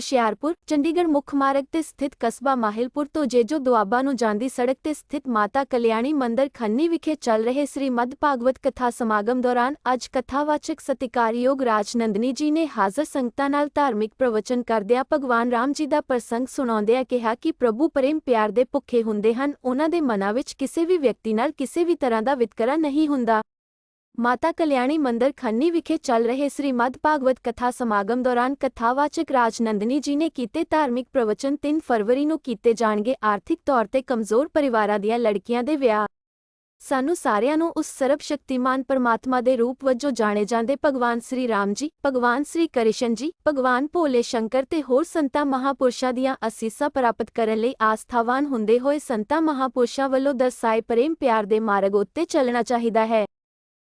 ਹੁਸ਼ਿਆਰਪੁਰ, ਚੰਡੀਗੜ੍ਹ ਮੁੱਖ ਮਾਰਗ ਤੇ ਸਥਿਤ ਕਸਬਾ ਮਾਹਿਲਪੁਰ ਤੋਂ ਜੇਜੋ ਦੁਆਬਾ ਨੂੰ ਜਾਂਦੀ ਸੜਕ ਤੇ ਸਥਿਤ ਮਾਤਾ ਕਲਿਆਣੀ ਮੰਦਰ ਖੰਨੀ ਵਿਖੇ ਚੱਲ ਰਹੇ ਸ੍ਰੀ ਮਦ ਭਾਗਵਤ ਕਥਾ ਸਮਾਗਮ ਦੌਰਾਨ ਅੱਜ ਕਥਾਵਾਚਕ ਸਤਿਕਾਰਯੋਗ ਰਾਜਨੰਦਨੀ ਜੀ ਨੇ ਹਾਜ਼ਰ ਸੰਗਤਾਂ ਨਾਲ ਧਾਰਮਿਕ ਪ੍ਰਵਚਨ ਕਰਦਿਆਂ ਭਗਵਾਨ ਰਾਮ ਜੀ ਦਾ ਪ੍ਰਸੰਗ ਸੁਣਾਉਂਦਿਆਂ ਕਿਹਾ ਕਿ ਪ੍ਰਭੂ ਪ੍ਰੇਮ ਪਿਆਰ ਦੇ ਭੁੱਖੇ ਹੁੰਦੇ ਹਨ, ਉਹਨਾਂ ਦੇ ਮਨਾਂ ਵਿੱਚ ਕਿਸੇ ਵੀ ਵਿਅਕਤੀ ਨਾਲ ਕਿਸੇ ਵੀ ਤਰ੍ਹਾਂ ਦਾ ਵਿਤਕਰਾ ਨਹੀਂ ਹੁੰਦਾ। ਮਾਤਾ ਕਲਿਆਣੀ ਮੰਦਰ ਖੰਨੀ ਵਿਖੇ ਚੱਲ ਰਹੇ ਸ੍ਰੀ ਭਾਗਵਤ ਕਥਾ ਸਮਾਗਮ ਦੌਰਾਨ ਕਥਾਵਾਚਕ ਰਾਜ ਨੰਦਨੀ ਜੀ ਨੇ ਕੀਤੇ ਧਾਰਮਿਕ ਪ੍ਰਵਚਨ 3 ਫਰਵਰੀ ਨੂੰ ਕੀਤੇ ਜਾਣਗੇ। ਆਰਥਿਕ ਤੌਰ ਤੇ ਕਮਜ਼ੋਰ ਪਰਿਵਾਰਾਂ ਦੀਆਂ ਲੜਕੀਆਂ ਦੇ ਵਿਆਹ। ਸਾਨੂੰ ਸਾਰਿਆਂ ਨੂੰ ਉਸ ਸਰਬ ਸ਼ਕਤੀਮਾਨ ਪਰਮਾਤਮਾ ਦੇ ਰੂਪ ਵਜੋਂ ਜਾਣੇ ਜਾਂਦੇ ਭਗਵਾਨ ਸ੍ਰੀ ਰਾਮ ਜੀ, ਭਗਵਾਨ ਸ੍ਰੀ ਕ੍ਰਿਸ਼ਨ ਜੀ, ਭਗਵਾਨ ਭੋਲੇ ਸ਼ੰਕਰ ਤੇ ਹੋਰ ਸੰਤਾਂ ਮਹਾਪੁਰਸ਼ਾਂ ਦੀਆਂ ਅਸੀਸਾਂ ਪ੍ਰਾਪਤ ਕਰਨ ਲਈ ਆਸਥਾਵਾਨ ਹੁੰਦੇ ਹੋਏ ਸੰਤਾਂ ਮਹਾਪੁਰਸ਼ਾਂ ਵੱਲੋਂ ਦਰਸਾਏ ਪ੍ਰੇਮ ਪਿਆਰ ਦੇ ਮਾਰਗ ਉੱਤੇ ਚੱਲਣਾ ਚਾਹੀਦਾ ਹੈ।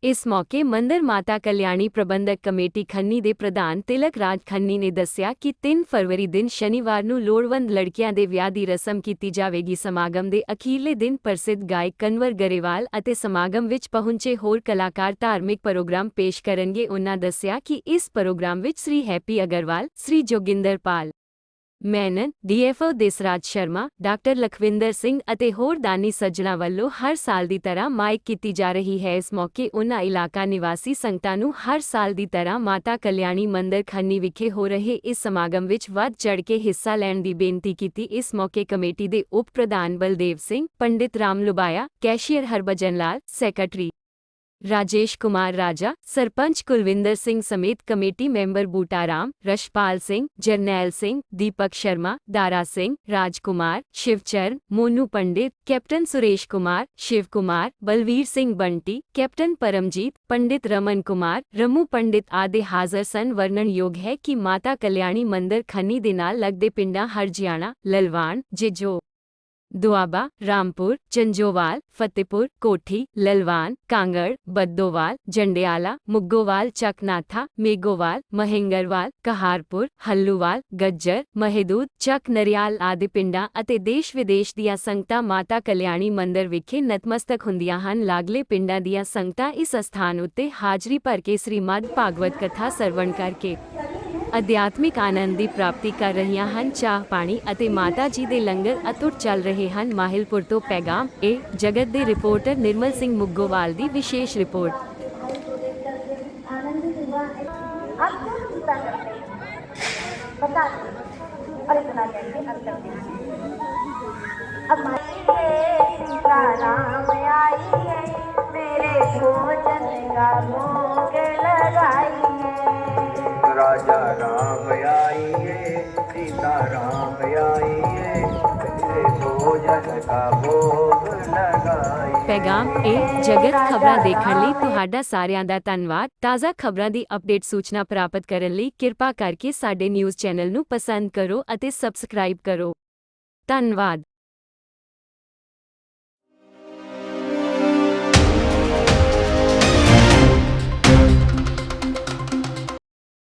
ਇਸ ਮੌਕੇ ਮੰਦਰ ਮਾਤਾ ਕਲਿਆਣੀ ਪ੍ਰਬੰਧਕ ਕਮੇਟੀ ਖੰਨੀ ਦੇ ਪ੍ਰਧਾਨ ਤਿਲਕ ਰਾਜ ਖੰਨੀ ਨੇ ਦੱਸਿਆ ਕਿ 3 ਫਰਵਰੀ ਦਿਨ ਸ਼ਨੀਵਾਰ ਨੂੰ ਲੋੜਵੰਦ ਲੜਕੀਆਂ ਦੇ ਵਿਆਹ ਦੀ ਰਸਮ ਕੀਤੀ ਜਾਵੇਗੀ। ਸਮਾਗਮ ਦੇ ਅਖੀਰਲੇ ਦਿਨ ਪ੍ਰਸਿੱਧ ਗਾਇਕ ਕਨਵਰ ਗਰੇਵਾਲ ਅਤੇ ਸਮਾਗਮ ਵਿੱਚ ਪਹੁੰਚੇ ਹੋਰ ਕਲਾਕਾਰ ਧਾਰਮਿਕ ਪ੍ਰੋਗਰਾਮ ਪੇਸ਼ ਕਰਨਗੇ। ਉਨ੍ਹਾਂ ਦੱਸਿਆ ਕਿ ਇਸ ਪ੍ਰੋਗਰਾਮ ਵਿੱਚ Shri Happy Agarwal, Shri Joginder Pal Menon DFO Desraj Sharma, doctor Lakhwinder Singh ਅਤੇ ਹੋਰ ਦਾਨੀ ਸੱਜਣਾ ਵੱਲੋਂ ਹਰ ਸਾਲ ਦੀ ਤਰ੍ਹਾਂ ਮਾਈਕ ਕੀਤੀ ਜਾ ਰਹੀ ਹੈ। ਇਸ ਮੌਕੇ ਉਨ੍ਹਾਂ ਇਲਾਕਾ ਨਿਵਾਸੀ ਸੰਗਤਾਂ ਨੂੰ ਹਰ ਸਾਲ ਦੀ ਤਰ੍ਹਾਂ ਮਾਤਾ ਕਲਿਆਣੀ ਮੰਦਿਰ ਖੰਨੀ ਵਿਖੇ ਹੋ ਰਹੇ ਇਸ ਸਮਾਗਮ ਵਿੱਚ ਵੱਧ ਚੜ ਕੇ ਹਿੱਸਾ ਲੈਣ ਦੀ ਬੇਨਤੀ ਕੀਤੀ। ਇਸ ਮੌਕੇ ਕਮੇਟੀ ਦੇ ਉਪ ਪ੍ਰਧਾਨ ਬਲਦੇਵ ਸਿੰਘ, ਪੰਡਿਤ ਰਾਮ ਲੁਬਾਇਆ ਕੈਸ਼ੀਅਰ ਹਰਭਜਨ ਲਾਲ, ਸੈਕਟਰੀ ਰਾਜੇਸ਼ ਕੁਮਾਰ ਰਾਜਾ ਸਰਪੰਚ ਕੁਲਵਿੰਦਰ ਸਿੰਘ ਸਮੇਤ committee member Butaram Rashpal Singh Jarnail Singh Deepak Sharma Dara Singh Rajkumar Shivcharan Monu Pandit captain Suresh Kumar Shiv Kumar Balvir Singh Bunty captain Paramjit Pandit Raman Kumar Ramu Pandit ਆਦਿ ਹਾਜ਼ਰ ਸਨ ਵਰਣਨਯੋਗ ਹੈ ਕਿ ਮਾਤਾ ਕਲਿਆਣੀ ਮੰਦਿਰ ਖੰਨੀ ਦੇ ਨਾਲ ਲੱਗਦੇ ਪਿੰਡਾਂ ਹਰਜਿਆਣਾ ਲਲਵਾਨ ਜੇਜੋ ਦੁਆਬਾ ਰਾਮਪੁਰ ਚੰਜੋਵਾਲ ਫਤਿਹਪੁਰ ਕੋਠੀ ਲਲਵਾਨ ਕਾਂਗੜ ਬੱਦੋਵਾਲ ਜੰਡਿਆਲਾ ਮੁੱਗੋਵਾਲ ਚੱਕਨਾਥਾ ਮੇਗੋਵਾਲ ਮਹਿੰਗਰਵਾਲ ਕਹਾਰਪੁਰ ਹੱਲੂਵਾਲ ਗੱਜਰ ਮਹਿਦੂਦ ਚੱਕ ਨਰਿਆਲ ਆਦਿ ਪਿੰਡਾਂ ਅਤੇ ਦੇਸ਼ ਵਿਦੇਸ਼ ਦੀਆਂ ਸੰਗਤਾਂ ਮਾਤਾ ਕਲਿਆਣੀ ਮੰਦਿਰ ਵਿਖੇ ਨਤਮਸਤਕ ਹੁੰਦੀਆਂ ਹਨ ਲਾਗਲੇ ਪਿੰਡਾਂ ਦੀਆਂ ਸੰਗਤਾਂ ਇਸ ਅਸਥਾਨ ਉੱਤੇ ਹਾਜ਼ਰੀ ਭਰ ਕੇ ਸ੍ਰੀਮਦ ਭਾਗਵਤ ਕਥਾ ਸਰਵਣ ਕਰਕੇ ਅਧਿਆਤਮਿਕ ਆਨੰਦ ਦੀ ਪ੍ਰਾਪਤੀ ਕਰ ਰਹੀਆਂ ਹਨ ਚਾਹ ਪਾਣੀ ਅਤੇ ਮਾਤਾ ਜੀ ਦੇ ਲੰਗਰ ਅਤੁੱਟ ਚੱਲ ਰਹੇ ਹਨ ਮਾਹਿਲਪੁਰ ਤੋਂ ਪੈਗਾਮ ਇਹ ਜਗਤ ਦੇ ਰਿਪੋਰਟਰ ਨਿਰਮਲ ਸਿੰਘ ਮੁੱਗੋਵਾਲ ਦੀ ਵਿਸ਼ੇਸ਼ ਰਿਪੋਰਟ आनंद हुआ आप क्या चिंता करते हैं बता दो और इतना कैसे अब करते हैं अब सीता राम आई है मेरे भोजन का भोग ਪੈਗਾਮ, ਇਹ ਜਗਤ ਖਬਰਾਂ ਦੇਖਣ ਲਈ ਤੁਹਾਡਾ ਸਾਰਿਆਂ ਦਾ ਧੰਨਵਾਦ। ਤਾਜ਼ਾ ਖਬਰਾਂ ਦੀ ਅਪਡੇਟ ਸੂਚਨਾ ਪ੍ਰਾਪਤ ਕਰਨ ਲਈ ਕਿਰਪਾ ਕਰਕੇ ਸਾਡੇ ਨਿਊਜ਼ ਚੈਨਲ ਨੂੰ ਪਸੰਦ ਕਰੋ ਅਤੇ ਸਬਸਕ੍ਰਾਈਬ ਕਰੋ। ਧੰਨਵਾਦ।